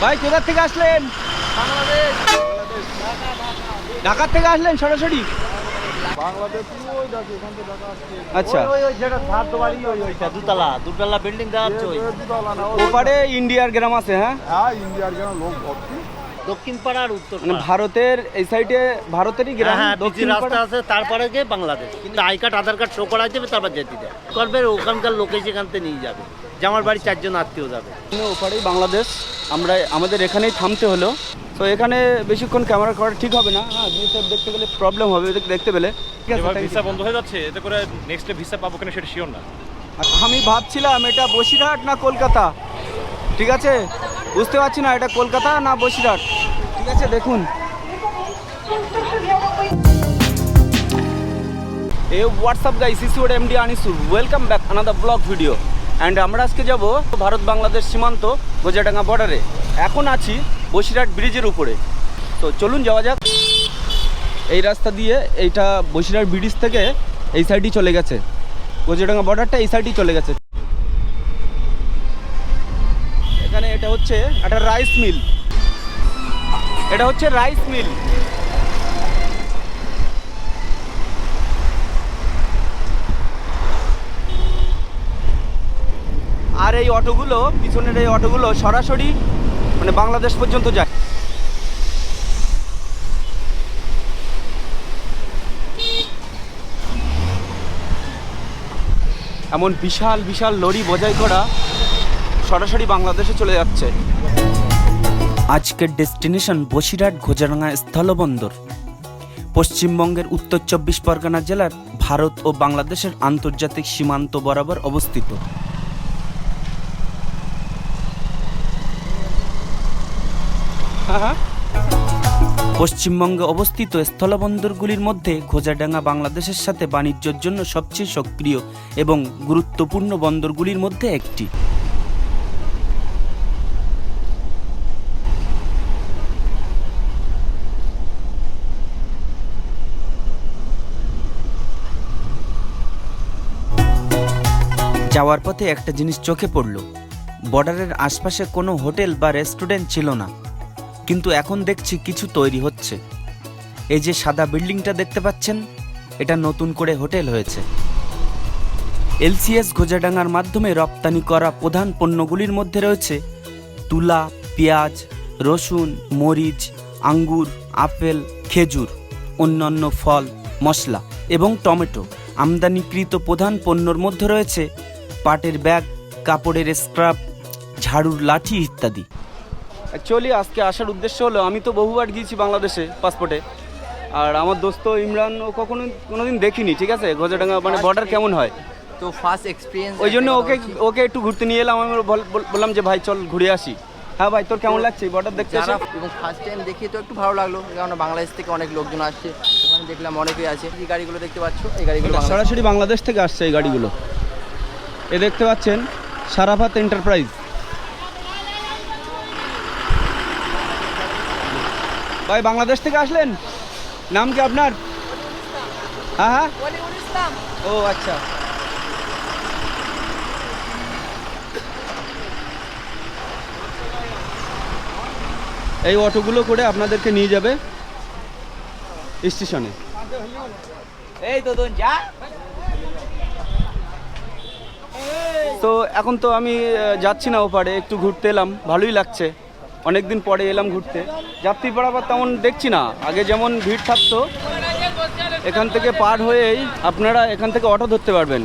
ভাই কোথা থেকে আসলেন? ঢাকার থেকে আসলেন সরাসরি? আচ্ছা। দুতলা দুতলা বিল্ডিং ওপারে ইন্ডিয়ার গ্রাম আছে হ্যাঁ? হ্যাঁ ইন্ডিয়ার কেন লোক দক্ষিণ পাড়া আর উত্তর মানে ভারতের এই সাইডে ভারতেরই গ্রাম হ্যাঁ হ্যাঁ দক্ষিণ রাস্তা আছে তারপরে গিয়ে বাংলাদেশ। কিন্তু I card Aadhaar card show করা যাবে তারপর যেতে দেয় করবে ওখানকার লোকে সেখান থেকে নিয়ে যাবে। যে আমার বাড়ি চারজন আত্মীয় যাবে। ওপারেই বাংলাদেশ। আমরা আমাদের এখানেই থামতে হলো। তো এখানে বেশিক্ষণ ক্যামেরা করা ঠিক হবে না। হ্যাঁ বিএসএফ দেখতে গেলে প্রবলেম হবে দেখ- দেখতে পেলে. ভিসা বন্ধ হয়ে যাচ্ছে এতে করে নেক্সট ভিসা পাবো কিনা সেটা শিওর না। আমি ভাবছিলাম এটা বসিরহাট না কলকাতা? ঠিক আছে? বুঝতে পারছি না এটা কলকাতা না বসিরহাট? ঠিক আছে দেখুন। এ what's up guy সিসিওড MD Anisur welcome back another blog video and আমরা আজকে যাব ভারত বাংলাদেশ সীমান্ত গোজাডাঙ্গা বর্ডারে এখন আছি বসিরহাট ব্রিজের উপরে। তো চলুন যাওয়া যাক। এই রাস্তা দিয়ে এইটা বসিরহাট ব্রিজ থেকে এই সাইডই চলে গেছে। গোজাডাঙ্গা বর্ডারটা এই সাইডই চলে গেছে। এখানে এটা হচ্ছে একটা রাইস মিল এটা হচ্ছে রাইস মিল এই অটোগুলো, পিছনের এই অটোগুলো সরাসরি মানে বাংলাদেশ পর্যন্ত যায়। এমন বিশাল বিশাল লরি বোঝাই করা সরাসরি বাংলাদেশে চলে যাচ্ছে। আজকের ডেস্টিনেশন বসিরহাট, ঘোজারাঙ্গা স্থলবন্দর। পশ্চিমবঙ্গের উত্তর চব্বিশ পরগনা জেলার ভারত ও বাংলাদেশের আন্তর্জাতিক সীমান্ত বরাবর অবস্থিত। পশ্চিমবঙ্গে অবস্থিত স্থলবন্দরগুলির মধ্যে ঘোজাডাঙ্গা বাংলাদেশের সাথে বাণিজ্যের জন্য সবচেয়ে সক্রিয় এবং গুরুত্বপূর্ণ বন্দরগুলির মধ্যে একটি। যাওয়ার পথে একটা জিনিস চোখে পড়ল। বর্ডারের আশপাশে কোনো হোটেল বা রেস্টুরেন্ট ছিল না। কিন্তু এখন দেখছি কিছু তৈরি হচ্ছে। এই যে সাদা বিল্ডিংটা দেখতে পাচ্ছেন, এটা নতুন করে হোটেল হয়েছে। এলসিএস ঘোজাডাঙ্গার মাধ্যমে রপ্তানি করা প্রধান পণ্যগুলির মধ্যে রয়েছে তুলা, পেঁয়াজ, রসুন, মরিচ, আঙ্গুর, আপেল, খেজুর, অন্যান্য ফল, মশলা এবং টমেটো। আমদানিকৃত প্রধান পণ্যর মধ্যে রয়েছে পাটের ব্যাগ, কাপড়ের স্ক্রাব, ঝাড়ুর লাঠি ইত্যাদি। অ্যাকচুয়ালি আজকে আসার উদ্দেশ্য হলো আমি তো বহুবার গিয়েছি বাংলাদেশে পাসপোর্টে আর আমার দোস্ত ইমরান ও কখনো কোনোদিন দেখিনি ঠিক আছে? গজাডাঙ্গা মানে বর্ডার কেমন হয়? তো ফার্স্ট এক্সপিরিয়েন্স ওই জন্য ওকে ওকে একটু ঘুরতে নিয়ে এলাম আমি বল- বল- বললাম যে ভাই চল ঘুরে আসি। হ্যাঁ ভাই তোর কেমন লাগছে? বর্ডার দেখতে এবং ফার্স্ট টাইম দেখি তো একটু ভালো লাগল কারণ বাংলাদেশ থেকে অনেক লোকজন আসছে। ওখানে দেখলাম অনেকেই আছে। এই গাড়িগুলো দেখতে পাচ্ছ? এই গাড়িগুলো সরাসরি বাংলাদেশ থেকে আসছে এই গাড়িগুলো। এ দেখতে পাচ্ছেন সারাফাত এন্টারপ্রাইজ ভাই বাংলাদেশ থেকে আসলেন? নাম কি আপনার? হ্যাঁ হ্যাঁ। ও আচ্ছা। এই অটোগুলো করে আপনাদেরকে নিয়ে যাবে স্টেশনে। এই তো যা। তো এখন তো আমি যাচ্ছি না ওপারে একটু ঘুরতে এলাম ভালোই লাগছে। অনেক দিন পরে এলাম ঘুরতে। যাত্রী পারাবার তেমন দেখছি না। আগে যেমন ভিড় থাকতো এখান থেকে পার হয়েই আপনারা এখান থেকে অটো ধরতে পারবেন।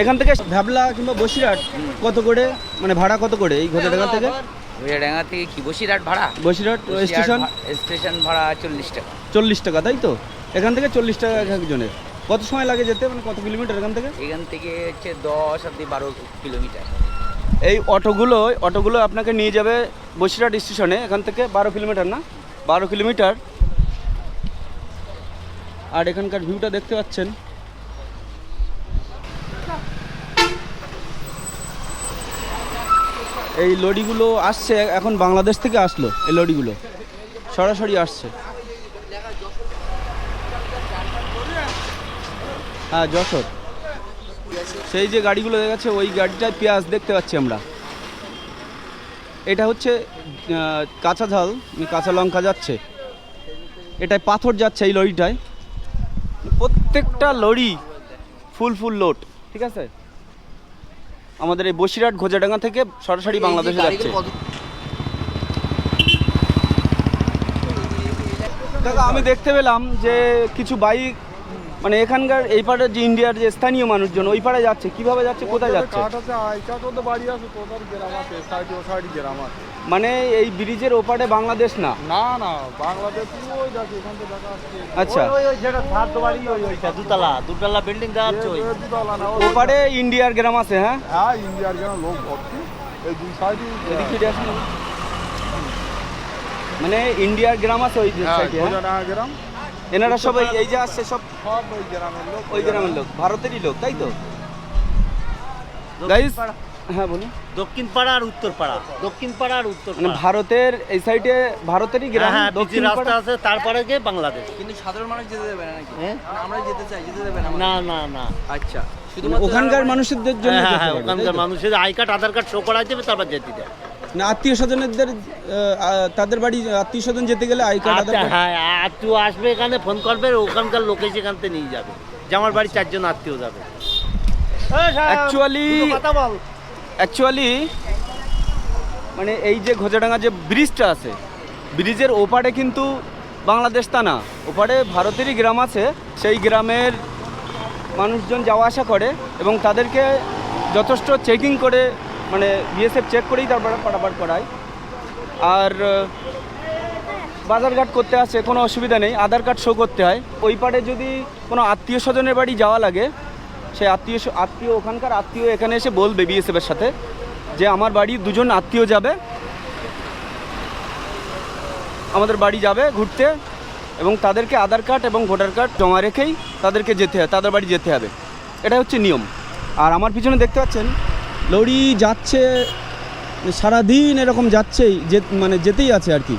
এখান থেকে ভ্যাবলা কিংবা বসিরহাট কত করে? মানে ভাড়া কত করে এই ঘোষাডাঙ্গা থেকে? থেকে কি? বসিরহাট ভাড়া? বসিরহাট স্টেশন? স্টেশন ভাড়া চল্লিশ টাকা। চল্লিশ টাকা তাই তো? এখান থেকে চল্লিশ টাকা এক একজনের। কত সময় লাগে যেতে? মানে কত কিলোমিটার এখান থেকে? এখান থেকে হচ্ছে দশ অব্দি বারো কিলোমিটার। এই অটোগুলো অটোগুলো আপনাকে নিয়ে যাবে বসিরহাট স্টেশনে, এখান থেকে বারো কিলোমিটার না? বারো কিলোমিটার। আর এখানকার ভিউটা দেখতে পাচ্ছেন। এই লরিগুলো আসছে, এখন বাংলাদেশ থেকে আসলো, এই লরিগুলো। সরাসরি আসছে। হ্যাঁ যশোর। সেই যে গাড়িগুলো দেখাচ্ছে ওই গাড়িটায় পেঁয়াজ দেখতে পাচ্ছি আমরা। এটা হচ্ছে কাঁচা ঝাল মানে কাঁচা লঙ্কা যাচ্ছে। এটায় পাথর যাচ্ছে এই লরিটায়। প্রত্যেকটা লরি ফুল ফুল লোড ঠিক আছে? আমাদের এই বসিরহাট ঘোজাডাঙ্গা থেকে সরাসরি বাংলাদেশে যাচ্ছে। দাদা আমি দেখতে পেলাম যে কিছু বাইক মানে এখানকার এই পাড়ের যে ইন্ডিয়ার যে স্থানীয় মানুষজন ওই পাড়ে যাচ্ছে কীভাবে যাচ্ছে কোথায় যাচ্ছে? সাইডে সাইডে মানে এই ব্রিজের ওপারে বাংলাদেশ না? না না বাংলাদেশ ওই দেখো এখান থেকে দেখা আচ্ছা। ওই ওই যেটা সাত বাড়ি ওই ওইটা দুতলা দুতলা বিল্ডিং যাচ্ছে ওই। দুতলা না, ওপারে ইন্ডিয়ার গ্রাম আছে হ্যাঁ? হ্যাঁ ইন্ডিয়ার গ্রাম লোক ভর্তি। এই দুই সাইডে এদিকে মানে ইন্ডিয়ার গ্রাম আছে ওই যে হ্যাঁ সাইডে হ্যাঁ? গ্রাম। এনারা সবাই এই যে আসছে সব সব ওই গ্রামের লোক। ওই গ্রামের লোক ভারতেরই লোক তাই তো? গাইস হ্যাঁ বলুন। দক্ষিণ পাড়া আর উত্তর পাড়া। দক্ষিণ পাড়া আর উত্তর মানে পাড়া। ভারতের এই সাইডে ভারতেরই হ্যাঁ গ্রাম হ্যাঁ দক্ষিণ রাস্তা আছে তারপরে গিয়ে বাংলাদেশ। কিন্তু সাধারণ মানুষ যেতে দেবে না নাকি? হ্যাঁ? মানে আমরা যেতে চাই যেতে দেবে না না না না। আচ্ছা মানে শুধুমাত্র ওখানকার যারা- মানুষদের জন্য হ্যাঁ হ্যাঁ ওখানকার মানুষের I card Aadhaar card show করা যাবে তারপর যেতে দেয় না আত্মীয় স্বজনদের তাদের বাড়ি আত্মীয় স্বজন যেতে গেলে আই কার্ড আচ্ছা হ্যাঁ আত্মীয় আসবে এখানে ফোন করবে ওখানকার লোকে সেখান থেকে নিয়ে যাবে। যে আমার বাড়ির চারজন আত্মীয় যাবে। অ্যাকচুয়ালি অ্যাকচুয়ালি মানে এই যে ঘোজাডাঙ্গা যে ব্রিজটা আছে ব্রিজের ওপারে কিন্তু বাংলাদেশ তা না ওপারে ভারতেরই গ্রাম আছে সেই গ্রামের মানুষজন যাওয়া আসা করে এবং তাদেরকে যথেষ্ট চেকিং করে মানে বিএসএফ চেক করেই তারপরে পারাপার করায় আর বাজারঘাট করতে আসে কোনো অসুবিধা নেই। আধার কার্ড শো করতে হয়। ওই পারে যদি কোনো আত্মীয় স্বজনের বাড়ি যাওয়া লাগে সেই আত্মীয় আত্মীয়, ওখানকার আত্মীয় এখানে এসে বলবে বিএসএফের সাথে যে আমার বাড়ি দুজন আত্মীয় যাবে। আমাদের বাড়ি যাবে ঘুরতে এবং তাদেরকে আধার কার্ড এবং ভোটার কার্ড জমা রেখেই তাদেরকে যেতে হয়, তাদের বাড়ি যেতে হবে। এটা হচ্ছে নিয়ম। আর আমার পিছনে দেখতে পাচ্ছেন লরি যাচ্ছে সারাদিন এরকম যাচ্ছেই যে মানে যেতেই আছে আর কি।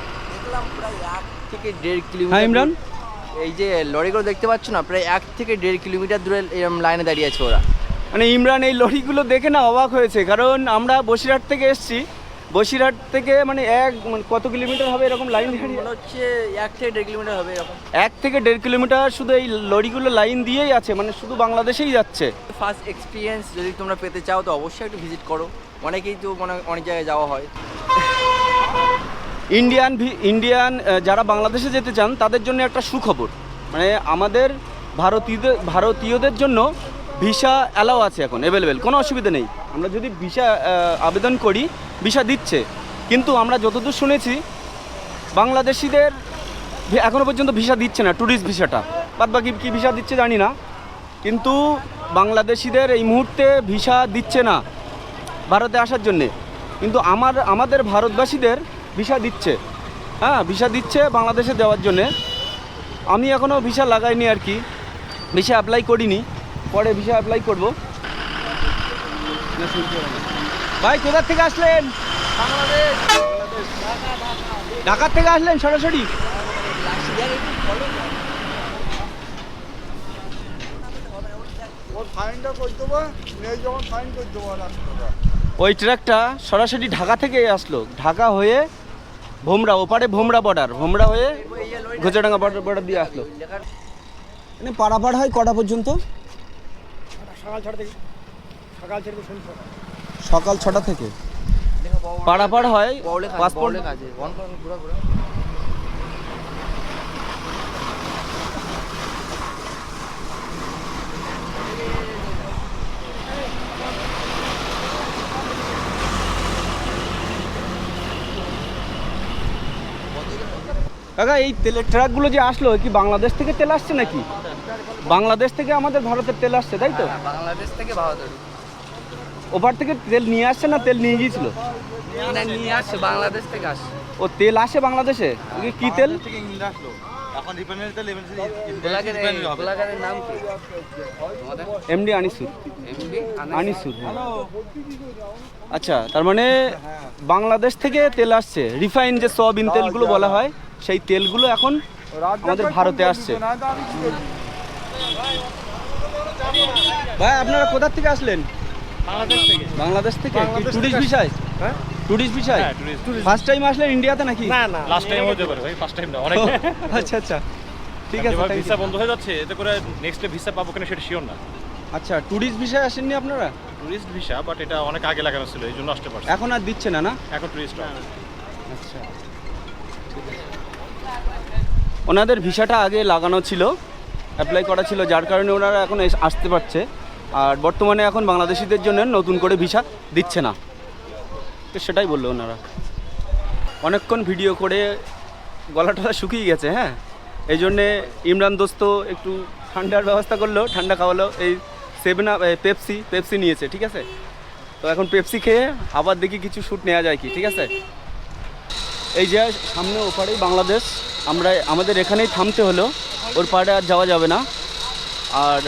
প্রায় এক থেকে দেড় কিলোমিটার হ্যাঁ ইমরান? এই যে লরিগুলো দেখতে পাচ্ছ না প্রায় এক থেকে দেড় কিলোমিটার দূরে এরকম লাইনে দাঁড়িয়ে আছে ওরা। মানে ইমরান এই লরিগুলো দেখে না অবাক হয়েছে কারণ আমরা বসিরহাট থেকে এসেছি বসিরহাট থেকে মানে এক মানে কত কিলোমিটার হবে এরকম লাইন মনে হচ্ছে এক থেকে দেড় কিলোমিটার হবে এরকম। এক থেকে দেড় কিলোমিটার শুধু এই লরিগুলো লাইন দিয়েই আছে মানে শুধু বাংলাদেশেই যাচ্ছে। ফার্স্ট এক্সপিরিয়েন্স যদি তোমরা পেতে চাও তো অবশ্যই একটু ভিজিট করো। অনেকেই তো মনে অনেক জায়গায় যাওয়া হয়। ইন্ডিয়ান ইন্ডিয়ান যারা বাংলাদেশে যেতে চান তাদের জন্য একটা সুখবর। মানে আমাদের ভারতীয়দের ভারতীয়দের জন্য ভিসা অ্যালাও আছে এখন অ্যাভেলেবেল কোনো অসুবিধা নেই। আমরা যদি ভিসা আবেদন করি, ভিসা দিচ্ছে। কিন্তু আমরা যতদূর শুনেছি, বাংলাদেশিদের ভি- এখনও পর্যন্ত ভিসা দিচ্ছে না ট্যুরিস্ট ভিসাটা। বাদ বাকি কী ভিসা দিচ্ছে জানি না। কিন্তু বাংলাদেশিদের এই মুহূর্তে ভিসা দিচ্ছে না, ভারতে আসার জন্যে। কিন্তু আমার, আমাদের ভারতবাসীদের ভিসা দিচ্ছে। হ্যাঁ ভিসা দিচ্ছে বাংলাদেশে দেওয়ার জন্যে। আমি এখনও ভিসা লাগাইনি আর কি। ভিসা অ্যাপ্লাই করিনি। পরে ভিসা অ্যাপ্লাই করব। ভাই কোথার থেকে আসলেন? ঢাকার থেকে আসলেন সরাসরি? ফাইনটা করে দেবো ফাইন করে দেবো ওই ট্রাকটা সরাসরি ঢাকা থেকে আসলো। ঢাকা হয়ে ভোমরা ওপারে ভোমরা বর্ডার ভোমরা হয়ে ঘোচাডাঙ্গা বর্ডার বর্ডার দিয়ে আসলো। মানে পারাপার হয় কটা পর্যন্ত? সকাল ছটা থেকে হয় লেখা আছে অন করো, ঘোরা, ঘোরা। কাকা এই তেলের ট্রাকগুলো যে আসলো কি বাংলাদেশ থেকে তেল আসছে নাকি? বাংলাদেশ থেকে আমাদের ভারতের তেল আসছে তাই তো? হ্যাঁ, বাংলাদেশ থেকে ভারতের। ওপার থেকে তেল নিয়ে আসছে না তেল নিয়ে গিয়েছিল? না নিয়ে আসছে বাংলাদেশ থেকে আসছে। ও তেল আসে বাংলাদেশে? কি তেল? নাম কি? এমডি আনিসুর। এমডি আনিসুর। হ্যাঁ। আচ্ছা তার মানে বাংলাদেশ থেকে তেল আসছে। রিফাইন যে সয়াবিন তেলগুলো বলা হয় সেই তেলগুলো এখন আমাদের ভারতে আসছে? ভাই আপনারা কোথা থেকে আসলেন? বাংলাদেশ থেকে। বাংলাদেশ থেকে? টুরিস্ট হ্যাঁ? টুরিস্ট হ্যাঁ ফার্স্ট টাইম আসলেন ইন্ডিয়াতে নাকি? না না। লাস্ট টাইম হতে পারে ভাই ফার্স্ট টাইম না অনেক। আচ্ছা আচ্ছা। ঠিক আছে ভিসা বন্ধ হয়ে যাচ্ছে এতে করে নেক্সট ভিসা পাবো কিনা সেটা শিওর না। আচ্ছা টুরিস্ট ভিসায় আসেননি আপনারা? টুরিস্ট ভিসা বাট এটা অনেক আগে লাগানো ছিল এই জন্য আসতে পারছি এখন আর দিচ্ছে না না? এখন টুরিস্ট আচ্ছা। ওনাদের ভিসাটা আগে লাগানো ছিল। অ্যাপ্লাই করা ছিল, যার কারণে ওনারা এখন আসতে পারছে। আর বর্তমানে এখন বাংলাদেশিদের জন্য নতুন করে ভিসা দিচ্ছে না। তো সেটাই বলল ওনারা। অনেকক্ষণ ভিডিও করে গলা টলা শুকিয়ে গেছে হ্যাঁ? এই জন্যে ইমরান দোস্ত একটু ঠান্ডার ব্যবস্থা করল, ঠান্ডা খাওয়ালো। এই সেভেন পেপসি পেপসি নিয়েছে, ঠিক আছে? তো এখন পেপসি খেয়ে আবার দেখি কিছু শ্যুট নেওয়া যায় কি, ঠিক আছে? এই যে সামনে ওপারেই বাংলাদেশ, আমরা, আমাদের এখানেই থামতে হলো। ওর পাড়ে আর যাওয়া যাবে না। আর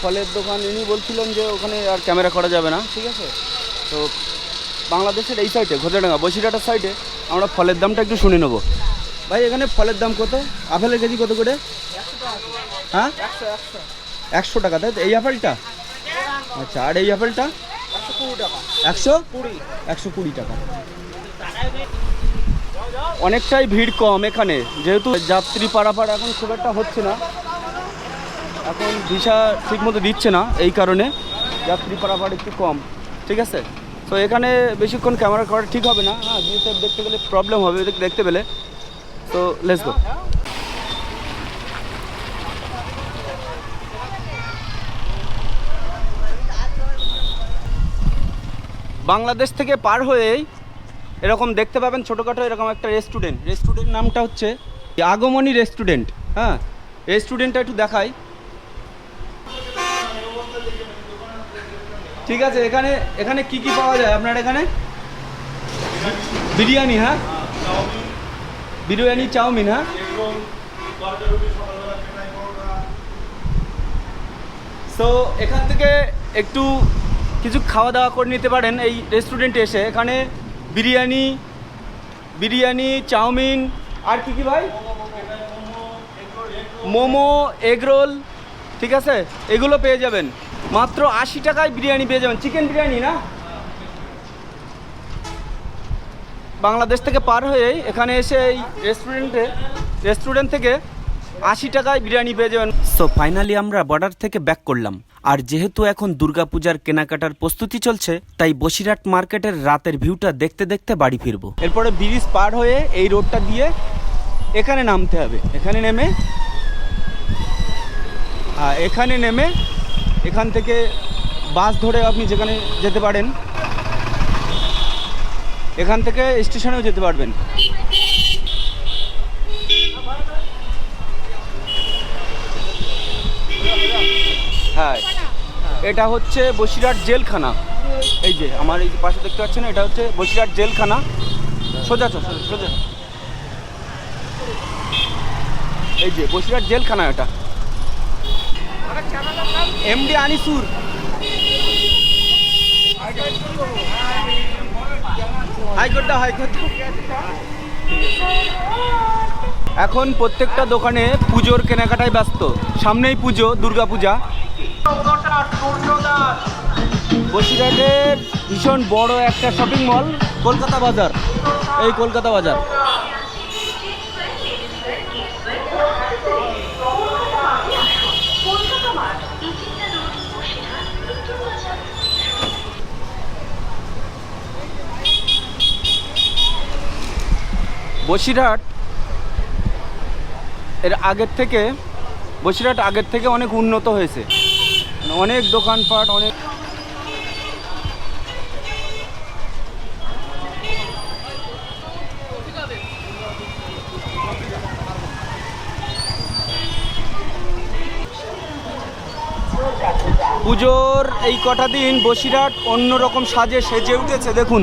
ফলের দোকান, ইনি বলছিলেন যে ওখানে আর ক্যামেরা করা যাবে না, ঠিক আছে? তো বাংলাদেশের এই সাইডে ঘোষাডাঙ্গা বসিরহাটের সাইডে আমরা ফলের দামটা একটু শুনে নেব। ভাই, এখানে ফলের দাম কত? আপেলের কেজি কত করে? হ্যাঁ? একশো টাকা, তাই তো? এই আপেলটা? আচ্ছা আর এই আপেলটা? একশো কুড়ি একশো কুড়ি টাকা। অনেকটাই ভিড় কম এখানে। যেহেতু যাত্রী পারাপার এখন খুব একটা হচ্ছে না। এখন ভিসা ঠিকমতো দিচ্ছে না এই কারণে যাত্রী পারাপার একটু কম। ঠিক আছে? তো এখানে বেশিক্ষণ ক্যামেরা করা ঠিক হবে না। হ্যাঁ বিএসএফ দেখতে গেলে প্রবলেম হবে দেখ- দেখতে পেলে। তো লেটস গো বাংলাদেশ থেকে পার হয়েই এরকম দেখতে পাবেন ছোটোখাটো এরকম একটা রেস্টুরেন্ট রেস্টুরেন্ট নামটা হচ্ছে আগমনী রেস্টুরেন্ট হ্যাঁ রেস্টুরেন্টটা একটু দেখাই। ঠিক আছে, এখানে এখানে কি কি পাওয়া যায় আপনার এখানে? বিরিয়ানি হ্যাঁ? বিরিয়ানি, চাউমিন হ্যাঁ? সো এখান থেকে একটু কিছু খাওয়া দাওয়া করে নিতে পারেন এই রেস্টুরেন্টে এসে। এখানে বিরিয়ানি বিরিয়ানি, চাউমিন, আর কি কি ভাই? মোমো, এগ রোল, ঠিক আছে? এগুলো পেয়ে যাবেন। মাত্র আশি টাকায় বিরিয়ানি পেয়ে যাবেন। চিকেন বিরিয়ানি না? বাংলাদেশ থেকে পার হয়েই এখানে এসে এই রেস্টুরেন্টে, রেস্টুরেন্ট থেকে আশি টাকায় বিরিয়ানি পেয়ে যাবেন। সো ফাইনালি আমরা বর্ডার থেকে ব্যাক করলাম। আর যেহেতু এখন দুর্গাপূজার কেনাকাটার প্রস্তুতি চলছে, তাই বসিরহাট মার্কেটের রাতের ভিউটা দেখতে দেখতে বাড়ি ফিরবো। এরপরে ব্রিজ পার হয়ে এই রোডটা দিয়ে এখানে নামতে হবে। এখানে নেমে হ্যাঁ এখানে নেমে এখান থেকে বাস ধরে আপনি যেখানে যেতে পারেন, এখান থেকে স্টেশনেও যেতে পারবেন। হ্যাঁ এটা হচ্ছে বসিরহাট জেলখানা। এই যে, আমার এই পাশে দেখতে পাচ্ছেন, এটা হচ্ছে বসিরহাট জেলখানা। সোজা সোজা এই যে, বসিরহাট জেলখানা এটা। এমডি আনিসুর। দাও। এখন প্রত্যেকটা দোকানে পুজোর কেনাকাটায় ব্যস্ত। সামনেই পুজো দুর্গা পূজা বসিরহাটের ভীষণ বড় একটা শপিং মল কলকাতা বাজার। এই কলকাতা বাজার। বসিরহাট এর আগের থেকে, বসিরহাট আগের থেকে অনেক উন্নত হয়েছে। অনেক দোকানপাট অনেক পুজোর এই কটা দিন বসিরহাট অন্যরকম সাজে সেজে উঠেছে দেখুন।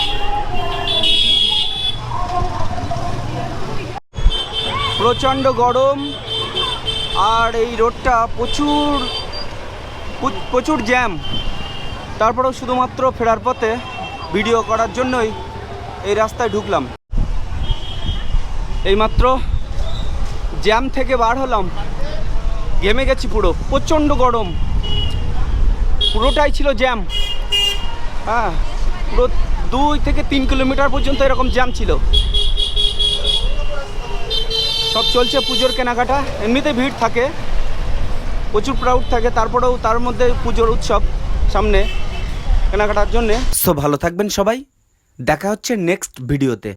প্রচণ্ড গরম, আর এই রোডটা প্রচুর প্রচুর জ্যাম। তারপরেও শুধুমাত্র ফেরার পথে ভিডিও করার জন্যই এই রাস্তায় ঢুকলাম। এইমাত্র জ্যাম থেকে বার হলাম। ঘেমে গেছি পুরো, প্রচণ্ড গরম। পুরোটাই ছিল জ্যাম। হ্যাঁ পুরো দুই থেকে তিন কিলোমিটার পর্যন্ত এরকম জ্যাম ছিল। সব চলছে পুজোর কেনাকাটা। এমনিতে ভিড় থাকে, প্রচুর প্রাউড থাকে, তারপরেও তার মধ্যে পুজোর উৎসব সামনে কেনাকাটার জন্যে। সো ভালো থাকবেন সবাই। দেখা হচ্ছে নেক্সট ভিডিওতে